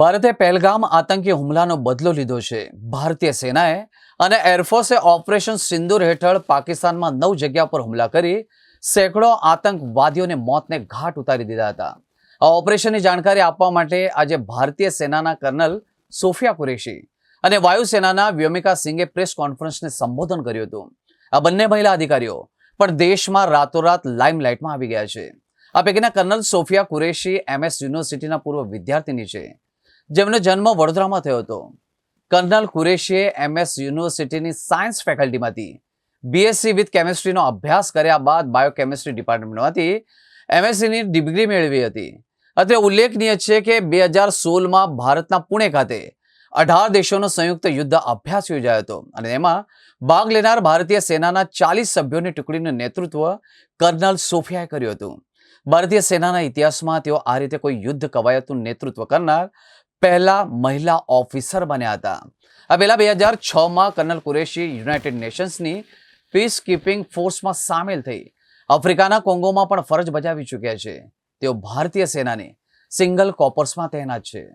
ભારતે પહેલગામ આતંકી હુમલાનો બદલો લીધો છે. ભારતીય સેનાએ અને એરફોર્સે ઓપરેશન સિંદૂર હેઠળ પાકિસ્તાનમાં નવ જગ્યા પર હુમલા કરી સેંકડો આતંકવાદીઓને મોતને ઘાટ ઉતારી દીધા હતા. આ ઓપરેશનની જાણકારી આપવા માટે આજે ભારતીય સેનાના કર્નલ સોફિયા કુરેશી અને વાયુસેનાના વ્યોમિકા સિંઘે પ્રેસ કોન્ફરન્સને સંબોધન કર્યું હતું. આ બંને મહિલા અધિકારીઓ પણ દેશમાં રાતોરાત લાઇમલાઇટમાં આવી ગયા છે. આ પૈકીના કર્નલ સોફિયા કુરેશી એમએસ યુનિવર્સિટીના પૂર્વ વિદ્યાર્થીની છે. જેમનો જન્મ વડોદરામાં થયો હતો. કર્નલ કુરેશીએ એમએસ યુનિવર્સિટીની સાયન્સ ફેકલ્ટીમાંથી બીએસસી વિથ કેમિસ્ટ્રીનો અભ્યાસ કર્યા બાદ બાયોકેમિસ્ટ્રી ડિપાર્ટમેન્ટમાંથી એમએસસીની ડિગ્રી મેળવી હતી. અત્રે ઉલ્લેખનીય છે કે બે હજાર સોળમાં ભારતના પુણે ખાતે અઢાર દેશોનો સંયુક્ત યુદ્ધ અભ્યાસ યોજાયો હતો અને એમાં ભાગ લેનાર ભારતીય સેનાના ચાલીસ સભ્યોની ટુકડીનું નેતૃત્વ કર્નલ સોફિયાએ કર્યું હતું. ભારતીય સેનાના ઇતિહાસમાં તેઓ આ રીતે કોઈ યુદ્ધ કવાયતનું નેતૃત્વ કરનાર પહેલા મહિલા ઓફિસર બન્યા હતા. આ પહેલાં બે હજાર છમાં કર્નલ કુરેશી યુનાઇટેડ નેશન્સની પીસ કીપિંગ ફોર્સમાં સામેલ થઈ. આફ્રિકાના કોંગોમાં પણ ફરજ બજાવી ચૂક્યા છે. તેઓ ભારતીય સેનાની સિંગલ કોપર્સમાં તહેનાત છે.